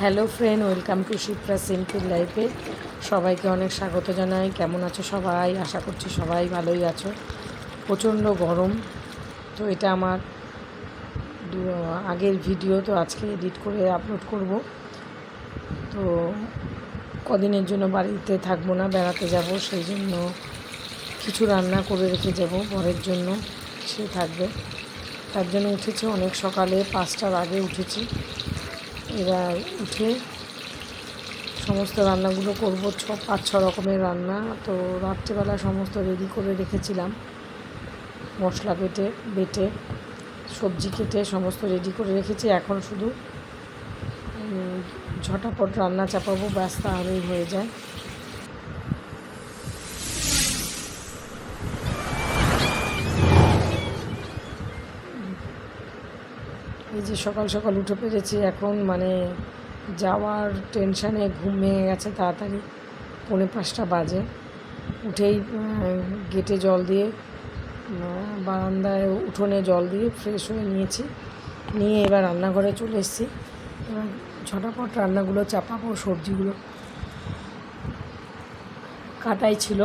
Hello friend welcome to Shipra simple লাইফে সবাইকে অনেক স্বাগত জানাই। কেমন আছো সবাই? আশা করছি সবাই ভালোই আছো। প্রচণ্ড গরম। তো এটা আমার আগের ভিডিও তো আজকে এডিট করে আপলোড করব। তো কদিনের জন্য বাড়িতে থাকব না, বেড়াতে যাব, সেই জন্য কিছু রান্না করে রেখে যাব বরের জন্য, সে থাকবে। তার জন্য উঠেছি অনেক সকালে, পাঁচটার আগে উঠেছি। এবার উঠে সমস্ত রান্নাগুলো করব, ছ, পাঁচ, ছ রকমের রান্না। তো রাত্রেবেলা সমস্ত রেডি করে রেখেছিলাম। মশলা বেটে বেটে, সবজি কেটে সমস্ত রেডি করে রেখেছি। এখন শুধু ঝটাপট রান্না চাপাবো ব্যস্ত আরই হয়ে যায়। এই যে সকাল সকাল উঠে পেরেছি, এখন মানে যাওয়ার টেনশানে ঘুম ভেঙে গেছে তাড়াতাড়ি। পৌনে পাঁচটা বাজে। উঠেই গেটে জল দিয়ে বারান্দায় উঠোনে জল দিয়ে ফ্রেশ হয়ে নিয়েছি। নিয়ে এবার রান্নাঘরে চলে এসেছি। এবার ঝটাপট রান্নাগুলো চাপাবো, সবজিগুলো কাটাই ছিল।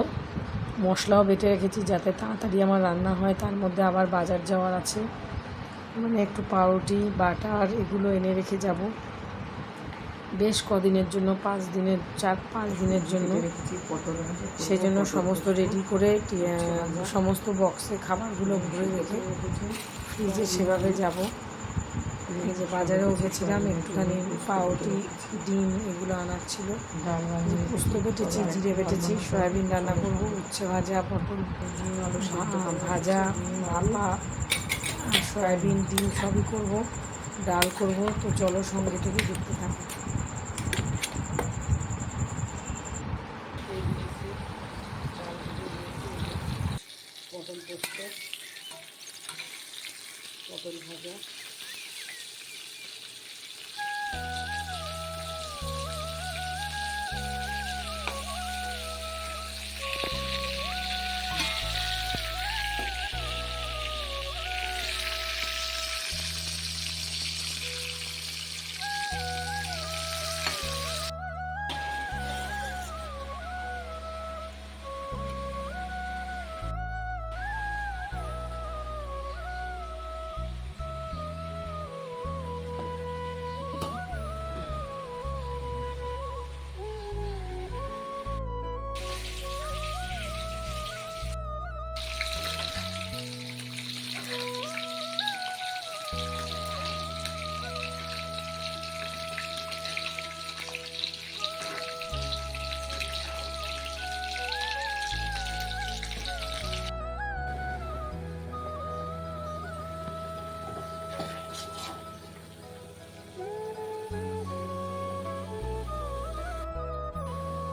মশলাও বেটে রেখেছি যাতে তাড়াতাড়ি আমার রান্না হয়। তার মধ্যে আবার বাজার যাওয়ার আছে। মানে একটু পাউরুটি, বাটার এগুলো এনে রেখে যাব। বেশ কদিনের জন্য, পাঁচ দিনের, চার, পাঁচ দিনের জন্য। সেই জন্য সমস্ত রেডি করে সমস্ত বক্সে খাবারগুলো ভরে রেখে ফ্রিজে সেভাবে যাব। যে বাজারেও গেছিলাম, একটুখানি পাউরুটি, ডিম এগুলো আনার ছিল। পোস্ত বেটেছি, জিরে বেটেছি, সয়াবিন রান্না করব, উচ্ছে ভাজা, পটল, ভাজা আর সয়াবিন, ডিম সবই করব, ডাল করব, তো চলো সঙ্গে থেকে দেখতে থাকো। পটল পোস্ত, পটল ভাজা।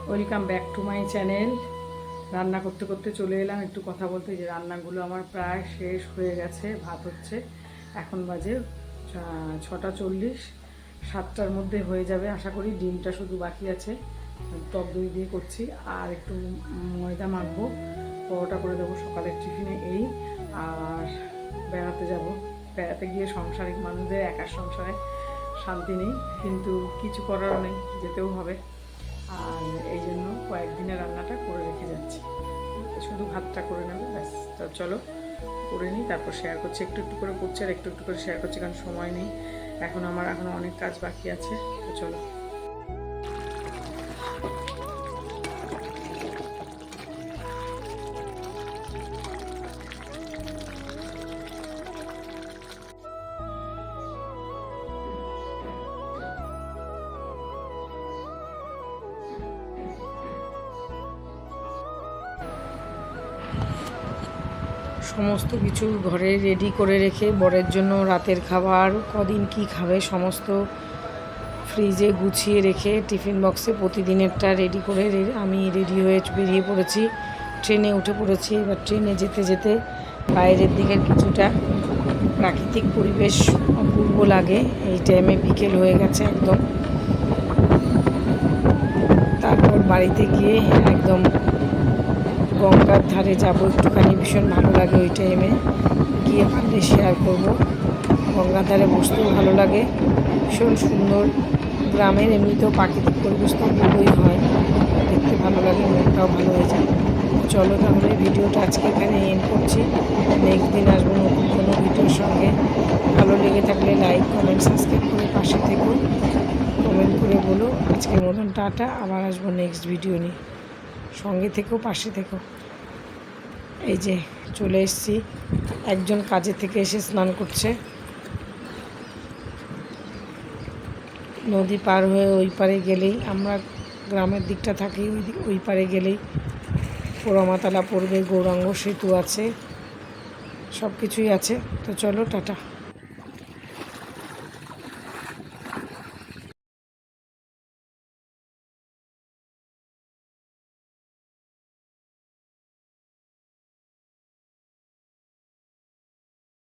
Welcome back to my channel. রান্না করতে করতে চলে এলাম। একটু কথা বলতে যে রান্নাগুলো আমার প্রায় শেষ হয়ে গেছে, ভাত হচ্ছে। এখন বাজে ছটা চল্লিশ। সাতটার মধ্যে হয়ে যাবে। আশা করি ডিমটা শুধু বাকি আছে। টক দই দিয়ে করছি। আর একটু ময়দা মাখবো। পরোটা করে দেবো সকালের টিফিনে এই। আর বেড়াতে যাব। বেড়াতে গিয়ে সংসারিক মানুষদের একার সংসারে শান্তি নেই। কিন্তু কিছু করার নেই, যেতেও হবে। আর এই জন্য কয়েকদিনের রান্নাটা করে রেখে যাচ্ছি। শুধু ভাতটা করে নেব, ব্যাস। তো চলো, করে নিই, তারপর শেয়ার করছি। একটু একটু করে করছি আর একটু একটু করে শেয়ার করছি, কারণ সময় নেই। এখন আমার এখনও অনেক কাজ বাকি আছে। তো চলো। সমস্ত কিছু ঘরে রেডি করে রেখে বরের জন্য রাতের খাবার, কদিন কি খাবে সমস্ত ফ্রিজে গুছিয়ে রেখে টিফিন বক্সে প্রতিদিনেরটা রেডি করে আমি রেডি হয়ে বেরিয়ে পড়েছি। ট্রেনে উঠে পড়েছি, এবার ট্রেনে যেতে যেতে বাইরের দিকের কিছুটা প্রাকৃতিক পরিবেশ অপূর্ব লাগে। এই টাইমে বিকেল হয়ে গেছে একদম। তারপর বাড়িতে গিয়ে একদম গঙ্গার ধারে যাব একটুখানি, ভীষণ ভালো লাগে ওই টাইমে গিয়ে পারলে শেয়ার করব। গঙ্গার ধারে বসতেও ভালো লাগে। ভীষণ সুন্দর। গ্রামের এমনিতেও প্রাকৃতিক পরিবেশ তো ভালোই হয়। দেখতে ভালো লাগে, মনটাও ভালো হয়ে যায়। চলো তাহলে ভিডিওটা আজকে এখানে এন্ড করছি। নেক্সট দিন আসব নতুন কোনো ভিডিওর সঙ্গে। ভালো লেগে থাকলে লাইক কমেন্ট সাবস্ক্রাইব করে পাশে থেকো। কমেন্ট করে বলো আজকের মতন, টাটা। আবার আসব নেক্সট ভিডিও নিয়ে। সঙ্গে থেকেও, পাশে থেকো এই যে চলে এসেছি। একজন কাজে থেকে এসে স্নান করছে। নদী পার হয়ে ওই পারে গেলেই, আমরা গ্রামের দিকটা থাকি, ওই দিক ওই পারে গেলেই পোড়ামাতালা পড়বে, গৌরাঙ্গ সেতু আছে সব কিছুই আছে। তো চলো, টাটা।